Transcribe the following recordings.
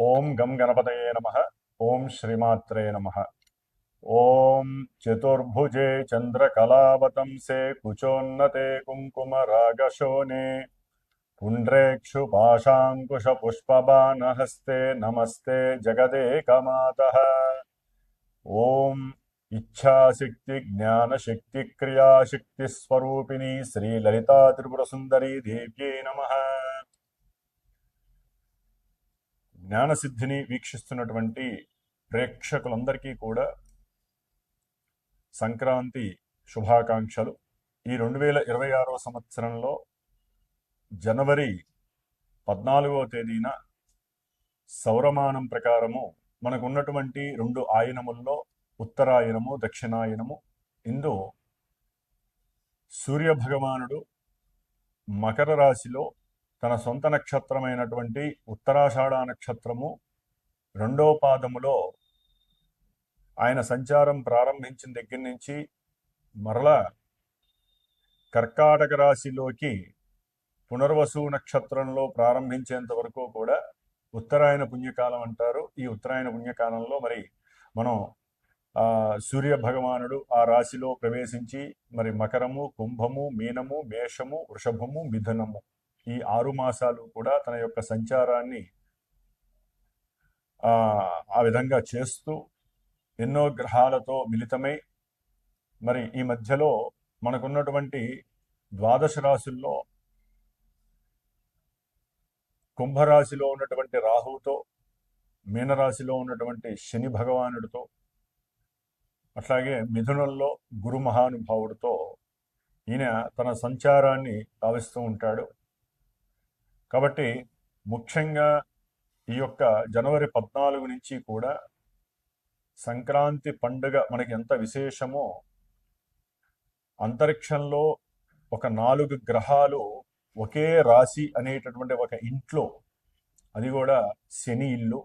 ओम गम गणपत नम। ओं श्रीमात्रे नम। ओं चतुर्भुजे चन्द्रकलावतंसे कुचोन्नते कुङ्कुमरागशोने पुण्ड्रेक्षुपाशाङ्कुशपुष्पबाणहस्ते नमस्ते जगदेकमातः। ॐ इच्छाशक्तिज्ञानशक्तिक्रियाशक्तिस्वरूपिणी श्रीललिता त्रिपुरसुन्दरी दिव्य नमः। జ్ఞానసిద్ధిని వీక్షిస్తున్నటువంటి ప్రేక్షకులందరికీ కూడా సంక్రాంతి శుభాకాంక్షలు. ఈ రెండు వేల ఇరవై ఆరవ సంవత్సరంలో జనవరి పద్నాలుగవ తేదీన సౌరమానం ప్రకారము మనకు ఉన్నటువంటి రెండు ఆయనముల్లో ఉత్తరాయనము దక్షిణాయనము. ఇందు సూర్య భగవానుడు మకర రాశిలో తన సొంత నక్షత్రమైనటువంటి ఉత్తరాషాఢ నక్షత్రము రెండో పాదములో ఆయన సంచారం ప్రారంభించిన దగ్గర నుంచి మరలా కర్కాటక రాశిలోకి పునర్వసు నక్షత్రంలో ప్రారంభించేంత వరకు కూడా ఉత్తరాయణ పుణ్యకాలం అంటారు. ఈ ఉత్తరాయణ పుణ్యకాలంలో మరి మనం ఆ సూర్య భగవానుడు ఆ రాశిలో ప్రవేశించి మరి మకరము కుంభము మీనము మేషము వృషభము మిథునము ఈ ఆరు మాసాలు కూడా తన యొక్క సంచారాన్ని ఆ విధంగా చేస్తూ ఎన్నో గ్రహాలతో మిళితమై మరి ఈ మధ్యలో మనకున్నటువంటి ద్వాదశ రాశుల్లో కుంభరాశిలో ఉన్నటువంటి రాహువుతో మీనరాశిలో ఉన్నటువంటి శని భగవానుడితో అట్లాగే మిథునంలో గురు మహానుభావుడితో ఈయన తన సంచారాన్ని భావిస్తూ ఉంటాడు. కాబట్టి ముఖ్యంగా ఈ యొక్క జనవరి పద్నాలుగు నుంచి కూడా సంక్రాంతి పండుగ మనకి ఎంత విశేషమో అంతరిక్షంలో ఒక నాలుగు గ్రహాలు ఒకే రాశి అనేటటువంటి ఒక ఇంట్లో అది కూడా శని ఇల్లు.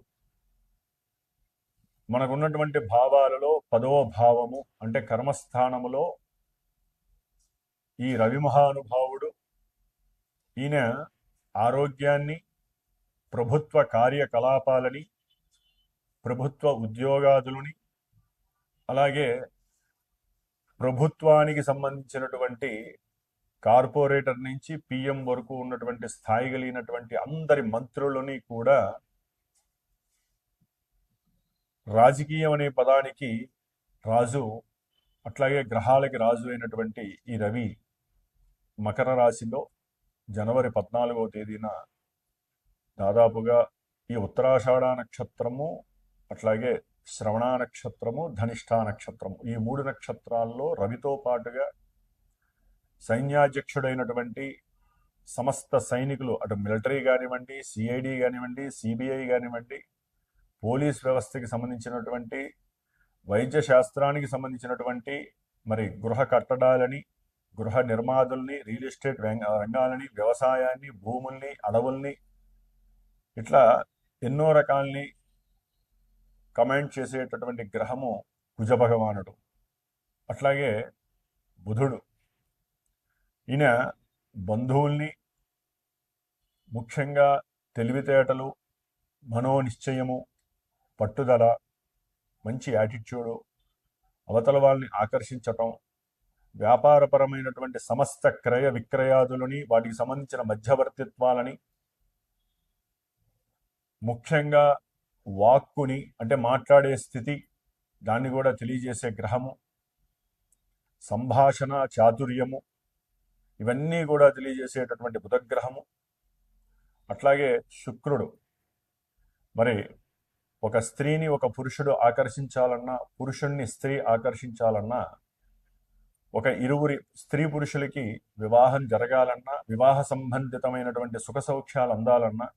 మనకున్నటువంటి భావాలలో పదవ భావము అంటే కర్మస్థానములో ఈ రవి మహానుభావుడు ఈయన ఆరోగ్యాన్ని ప్రభుత్వ కార్యకలాపాలని ప్రభుత్వ ఉద్యోగాదులని అలాగే ప్రభుత్వానికి సంబంధించినటువంటి కార్పొరేటర్ నుంచి పిఎం వరకు ఉన్నటువంటి స్థాయి కలిగినటువంటి అందరి మంత్రులని కూడా రాజకీయం అనే పదానికి రాజు అట్లాగే గ్రహాలకి రాజు అయినటువంటి ఈ రవి మకర రాశిలో జనవరి పద్నాలుగవ తేదీన దాదాపుగా ఈ ఉత్తరాషాఢ నక్షత్రము అట్లాగే శ్రవణ నక్షత్రము ధనిష్ఠా నక్షత్రము. ఈ మూడు నక్షత్రాల్లో రవితో పాటుగా సైన్యాధ్యక్షుడైనటువంటి సమస్త సైనికులు అటు మిలిటరీ కానివ్వండి సిఐడి కానివ్వండి సిబిఐ కానివ్వండి పోలీస్ వ్యవస్థకి సంబంధించినటువంటి వైద్య శాస్త్రానికి సంబంధించినటువంటి మరి గృహ కట్టడాలని గృహ నిర్మాదుల్ని రియల్ ఎస్టేట్ రంగాలని వ్యవసాయాన్ని భూముల్ని అడవుల్ని ఇట్లా ఎన్నో రకాల్ని కమాండ్ చేసేటటువంటి గ్రహము కుజ భగవానుడు. అట్లాగే బుధుడు. ఈయన బంధువుల్ని ముఖ్యంగా తెలివితేటలు మనోనిశ్చయము పట్టుదల మంచి యాటిట్యూడు అవతల వాళ్ళని ఆకర్షించటం వ్యాపారపరమైనటువంటి సమస్త క్రయ విక్రయాదులని వాటికి సంబంధించిన మధ్యవర్తిత్వాలని ముఖ్యంగా వాక్కుని అంటే మాట్లాడే స్థితి దాన్ని కూడా తెలియజేసే గ్రహము సంభాషణ చాతుర్యము ఇవన్నీ కూడా తెలియజేసేటటువంటి బుధగ్రహము అట్లాగే శుక్రుడు. మరి ఒక స్త్రీని ఒక పురుషుడు ఆకర్షించాలన్నా పురుషుణ్ణి స్త్రీ ఆకర్షించాలన్నా ఒక ఇరువురి స్త్రీ పురుషులకి వివాహం జరగాలన్నా వివాహ సంబంధితమైనటువంటి సుఖ సౌఖ్యాలు అందాలన్నా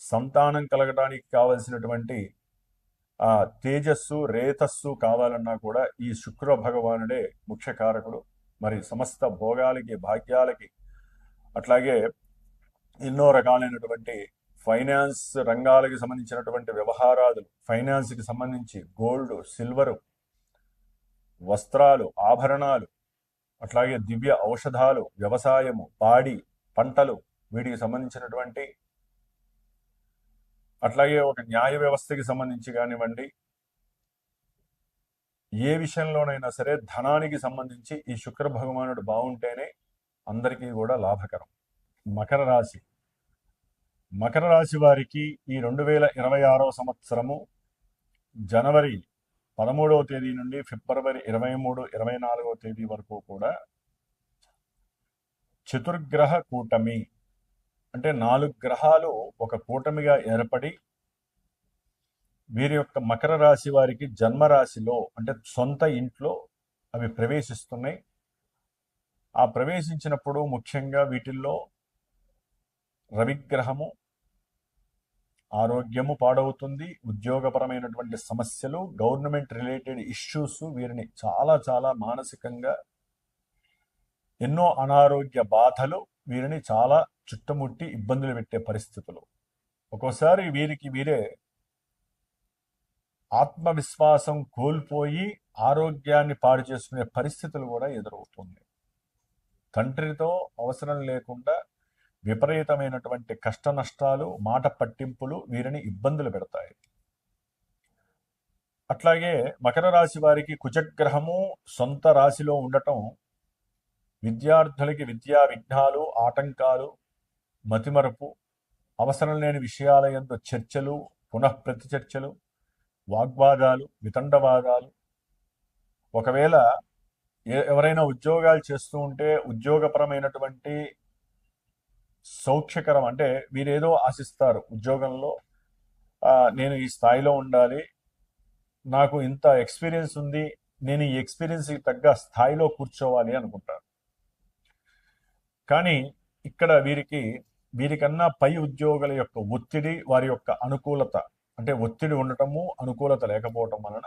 సంతానం కలగడానికి కావలసినటువంటి ఆ తేజస్సు రేతస్సు కావాలన్నా కూడా ఈ శుక్ర భగవానుడే ముఖ్య కారకుడు. మరి సమస్త భోగాలకి భాగ్యాలకి అట్లాగే ఎన్నో రకాలైనటువంటి ఫైనాన్స్ రంగాలకి సంబంధించినటువంటి వ్యవహారాలు ఫైనాన్స్కి సంబంధించి గోల్డ్ సిల్వరు వస్త్రాలు ఆభరణాలు అట్లాగే దివ్య ఔషధాలు వ్యవసాయము పాడి పంటలు వీటికి సంబంధించినటువంటి అట్లాగే ఒక న్యాయ వ్యవస్థకి సంబంధించి కానివ్వండి ఏ విషయంలోనైనా సరే ధనానికి సంబంధించి ఈ శుక్ర భగవానుడు బాగుంటేనే అందరికీ కూడా లాభకరం. మకర రాశి. మకర రాశి వారికి ఈ రెండు వేల ఇరవై ఆరో సంవత్సరము జనవరి పదమూడవ తేదీ నుండి ఫిబ్రవరి ఇరవై మూడు ఇరవై నాలుగవ తేదీ వరకు కూడా చతుర్గ్రహ కూటమి అంటే నాలుగు గ్రహాలు ఒక కూటమిగా ఏర్పడి వీరి యొక్క మకర రాశి వారికి జన్మరాశిలో అంటే సొంత ఇంట్లో అవి ప్రవేశిస్తున్నాయి. ఆ ప్రవేశించినప్పుడు ముఖ్యంగా వీటిల్లో రవిగ్రహము ఆరోగ్యము పాడవుతుంది. ఉద్యోగపరమైనటువంటి సమస్యలు గవర్నమెంట్ రిలేటెడ్ ఇష్యూస్ వీరిని చాలా చాలా మానసికంగా ఎన్నో అనారోగ్య బాధలు వీరిని చాలా చుట్టుముట్టి ఇబ్బందులు పెట్టే పరిస్థితులు. ఒక్కోసారి వీరికి వీరే ఆత్మవిశ్వాసం కోల్పోయి ఆరోగ్యాన్ని పాడు చేసుకునే పరిస్థితులు కూడా ఎదురవుతుంది. తండ్రితో అవసరం లేకుండా విపరీతమైనటువంటి కష్ట నష్టాలు మాట పట్టింపులు వీరిని ఇబ్బందులు పెడతాయి. అట్లాగే మకర రాశి వారికి కుజగ్రహము సొంత రాశిలో ఉండటం విద్యార్థులకి విద్యా విఘ్నాలు ఆటంకాలు మతిమరపు అవసరం లేని విషయాల యందు చర్చలు పునఃప్రతి చర్చలు వాగ్వాదాలు వితండవాదాలు. ఒకవేళ ఏ- ఎవరైనా ఉద్యోగాలు చేస్తూ ఉంటే ఉద్యోగపరమైనటువంటి సౌఖ్యకరం అంటే వీరేదో ఆశిస్తారు ఉద్యోగంలో ఆ, నేను ఈ స్థాయిలో ఉండాలి నాకు ఇంత ఎక్స్పీరియన్స్ ఉంది నేను ఈ ఎక్స్పీరియన్స్కి తగ్గ స్థాయిలో కూర్చోవాలి అనుకుంటారు. కానీ ఇక్కడ వీరికి వీరికన్నా పై ఉద్యోగుల యొక్క ఒత్తిడి వారి యొక్క అనుకూలత అంటే ఒత్తిడి ఉండటము అనుకూలత లేకపోవటం వలన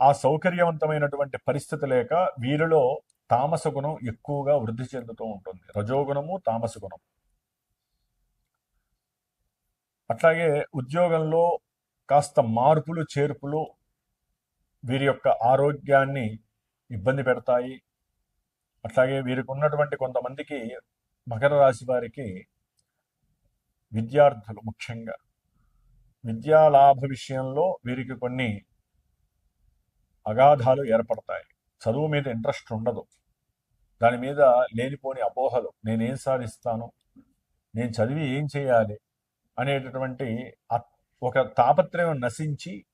ఆ సౌకర్యవంతమైనటువంటి పరిస్థితి లేక వీరిలో తామస గుణం ఎక్కువగా వృద్ధి చెందుతూ ఉంటుంది. రజోగుణము తామస గుణం అట్లాగే ఉద్యోగంలో కాస్త మార్పులు చేర్పులు వీరి యొక్క ఆరోగ్యాన్ని ఇబ్బంది పెడతాయి. అట్లాగే వీరికి ఉన్నటువంటి కొంతమందికి మకర రాశి వారికి విద్యార్థులు ముఖ్యంగా విద్యా లాభ విషయంలో వీరికి కొన్ని అగాధాలు ఏర్పడతాయి. చదువు మీద ఇంట్రెస్ట్ ఉండదు. దాని మీద లేనిపోని అపోహలు. నేనేం సాధిస్తాను? నేను చదివి ఏం చేయాలి? అనేటటువంటి ఒక తాపత్రయం నశించి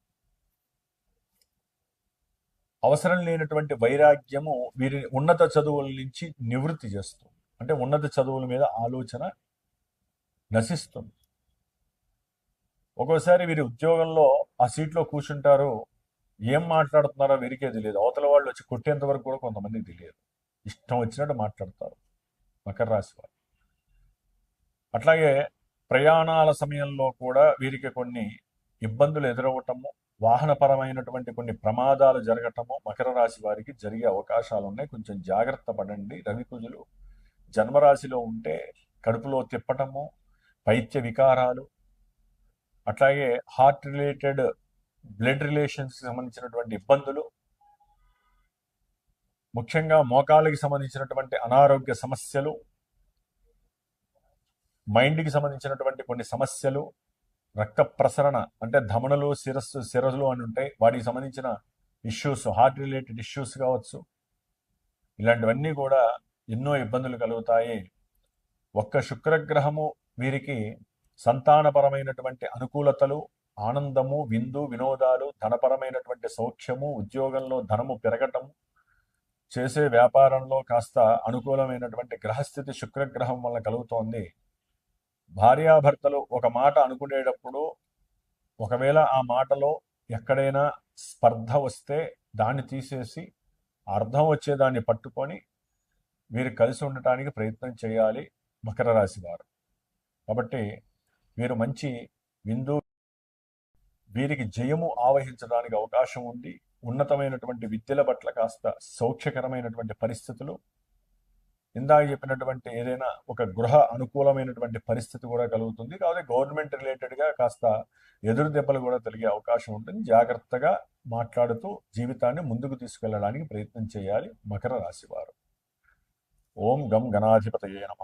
అవసరం లేనటువంటి వైరాగ్యము వీరిని ఉన్నత చదువుల నుంచి నివృత్తి చేస్తుంది. అంటే ఉన్నత చదువుల మీద ఆలోచన నశిస్తుంది. ఒక్కోసారి వీరి ఉద్యోగంలో ఆ సీట్లో కూర్చుంటారు. ఏం మాట్లాడుతున్నారో వీరికే తెలియదు. అవతల వాళ్ళు వచ్చి కొట్టేంత వరకు కూడా కొంతమందికి తెలియదు. ఇష్టం వచ్చినట్టు మాట్లాడతారు మకర రాశి వారు. అట్లాగే ప్రయాణాల సమయంలో కూడా వీరికి కొన్ని ఇబ్బందులు ఎదురవ్వటము వాహనపరమైనటువంటి కొన్ని ప్రమాదాలు జరగటము మకర రాశి వారికి జరిగే అవకాశాలు ఉన్నాయి. కొంచెం జాగ్రత్త పడండి. రవికుజులు జన్మరాశిలో ఉంటే కడుపులో తిప్పటము పైత్య వికారాలు అట్లాగే హార్ట్ రిలేటెడ్ బ్లడ్ రిలేషన్స్కి సంబంధించినటువంటి ఇబ్బందులు ముఖ్యంగా మోకాళ్ళకి సంబంధించినటువంటి అనారోగ్య సమస్యలు మైండ్కి సంబంధించినటువంటి కొన్ని సమస్యలు రక్త ప్రసరణ అంటే ధమనులు శిరస్సు శిరస్సులు అని ఉంటాయి. వాటికి సంబంధించిన ఇష్యూస్ హార్ట్ రిలేటెడ్ ఇష్యూస్ కావచ్చు. ఇలాంటివన్నీ కూడా ఎన్నో ఇబ్బందులు కలుగుతాయి. ఒక్క శుక్రగ్రహము వీరికి సంతానపరమైనటువంటి అనుకూలతలు ఆనందము విందు వినోదాలు ధనపరమైనటువంటి సౌఖ్యము ఉద్యోగంలో ధనము పెరగటము చేసే వ్యాపారంలో కాస్త అనుకూలమైనటువంటి గ్రహస్థితి శుక్రగ్రహం వల్ల కలుగుతోంది. భార్యాభర్తలు ఒక మాట అనుకునేటప్పుడు ఒకవేళ ఆ మాటలో ఎక్కడైనా స్పర్ధ వస్తే దాన్ని తీసేసి అర్థం వచ్చేదాన్ని పట్టుకొని వీరు కలిసి ఉండటానికి ప్రయత్నం చేయాలి మకర రాశి వారు. కాబట్టి వీరు మంచి విందు వీరికి జయము ఆవహించడానికి అవకాశం ఉంది. ఉన్నతమైనటువంటి విద్యల పట్ల కాస్త సౌఖ్యకరమైనటువంటి పరిస్థితులు. ఇందాక చెప్పినటువంటి ఏదైనా ఒక గృహ అనుకూలమైనటువంటి పరిస్థితి కూడా కలుగుతుంది. కాబట్టి గవర్నమెంట్ రిలేటెడ్గా కాస్త ఎదురు దెబ్బలు కూడా కలిగే అవకాశం ఉంటుంది. జాగ్రత్తగా మాట్లాడుతూ జీవితాన్ని ముందుకు తీసుకెళ్ళడానికి ప్రయత్నం చేయాలి. మకర రాశివారు ఓం గం గణాధిపతయే నమ.